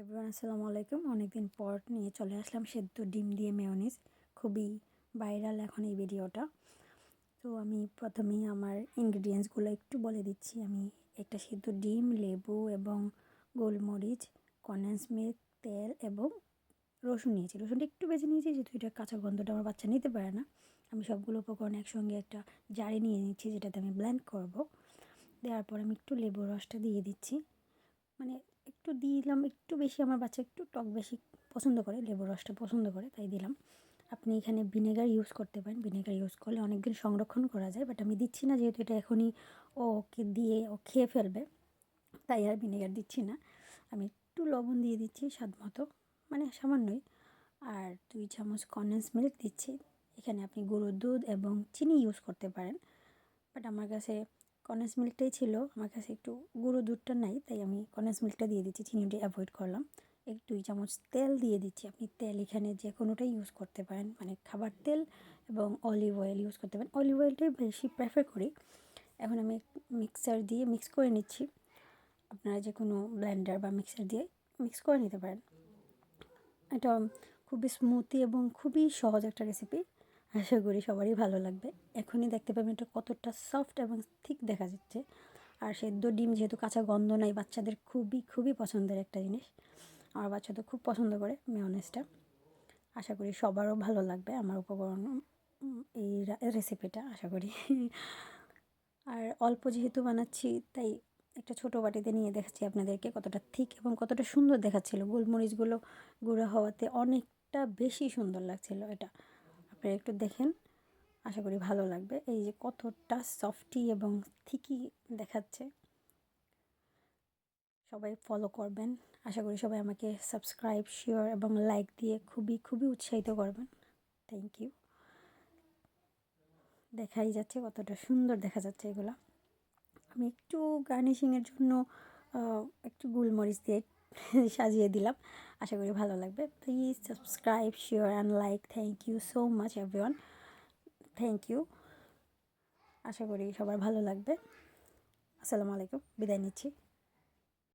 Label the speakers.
Speaker 1: Everyone, আসসালামু আলাইকুম। অনেকদিন পর নিয়ে চলে আসলাম সেদ্ধ ডিম দিয়ে মেয়নিজ খুবই ভাইরাল এখন এই ভিডিওটা। তো আমি প্রথমেই আমার ইনগ্রিডিয়েন্টসগুলো একটু বলে দিচ্ছি। আমি একটা সেদ্ধ ডিম, লেবু এবং গোলমরিচ কন্ডেন্স মিল্ক তেল এবং রসুন নিয়েছি। রসুনটা একটু বেছে নিয়েছি, যেহেতু এটা কাঁচা গন্ধটা আমার বাচ্চা নিতে পারে না। আমি সবগুলো উপকরণ একসঙ্গে একটা জারে নিয়ে নিচ্ছি, যেটাতে আমি ব্ল্যান্ড করব। দেওয়ার পর আমি একটু লেবুর রসটা দিয়ে দিচ্ছি। মানে একটু দিলাম, একটু বেশি আমার বাচ্চা একটু টক বেশি পছন্দ করে, লেবুর রসটা পছন্দ করে, তাই দিলাম। আপনি এখানে ভিনেগার ইউজ করতে পারেন, ভিনেগার ইউজ করলে অনেক দিন সংরক্ষণ করা যায় বাট আমি দিচ্ছি না যেহেতু এটা এখনই ওকে দিয়ে, ও খেয়ে ফেলবে, তাই আর ভিনেগার দিচ্ছি না। আমি একটু লবণ দিয়ে দিচ্ছি স্বাদ মতো মানে সামান্যই। আর দুই চামচ কন্ডেন্স মিল্ক দিচ্ছি। এখানে আপনি গরুর দুধ এবং চিনি ইউজ করতে পারেন বাট আমার কাছে কন্ডেন্স মিল্কটাই ছিল। আমার কাছে একটু গুঁড়ো দুধটা নাই, তাই আমি কন্ডেন্স মিল্কটা দিয়ে দিচ্ছি, চিনিটা অ্যাভয়েড করলাম। একটু দুই চামচ তেল দিয়ে দিচ্ছি। আপনি তেল এখানে যে কোনোটাই ইউজ করতে পারেন মানে খাবার তেল এবং অলিভ অয়েল ইউজ করতে পারেন। অলিভ অয়েলটাই বেশি প্রেফার করি। এখন আমি মিক্সার দিয়ে মিক্স করে নিচ্ছি। আপনারা যে কোনো ব্লেন্ডার বা মিক্সার দিয়ে মিক্স করে নিতে পারেন। এটা খুবই স্মুথি এবং খুবই সহজ একটা রেসিপি আশা করি সবারই ভালো লাগবে। এখনই দেখতে পাবেন এটা কতটা সফট এবং ঠিক দেখা যাচ্ছে। আর সেদ্ধ ডিম যেহেতু কাঁচা গন্ধ নাই, বাচ্চাদের খুবই খুবই পছন্দের একটা জিনিস। আমার বাচ্চা তো খুব পছন্দ করে মেয়নেজটা আশা করি সবারও ভালো লাগবে আমার উপকরণ এই রেসিপিটা আশা করি। আর অল্প যেহেতু বানাচ্ছি, তাই একটা ছোটো বাটিতে নিয়ে দেখাচ্ছি আপনাদেরকে কতটা থিক এবং কতটা সুন্দর দেখাচ্ছিলো। গোলমরিচগুলো গুঁড়ো হওয়াতে অনেকটা বেশি সুন্দর লাগছিল এটা। আপনারা একটু দেখেন। আশা করি ভালো লাগবে। এই যে কতটা সফটি এবং থিকই দেখাচ্ছে। সবাই ফলো করবেন। আশা করি সবাই আমাকে সাবস্ক্রাইব শেয়ার এবং লাইক দিয়ে খুবই খুবই উৎসাহিত করবেন। থ্যাংক ইউ দেখাই যাচ্ছে কতটা সুন্দর দেখা যাচ্ছে এগুলো। আমি একটু গার্নিশিংয়ের জন্য একটু গোলমরিচ দিয়ে সাজিয়ে দিলাম। আশা করি ভালো লাগবে। Please subscribe share and like thank you so much everyone thank you আশা করি সবার ভালো লাগবে। আসসালামু আলাইকুম। বিদায় নিচ্ছি।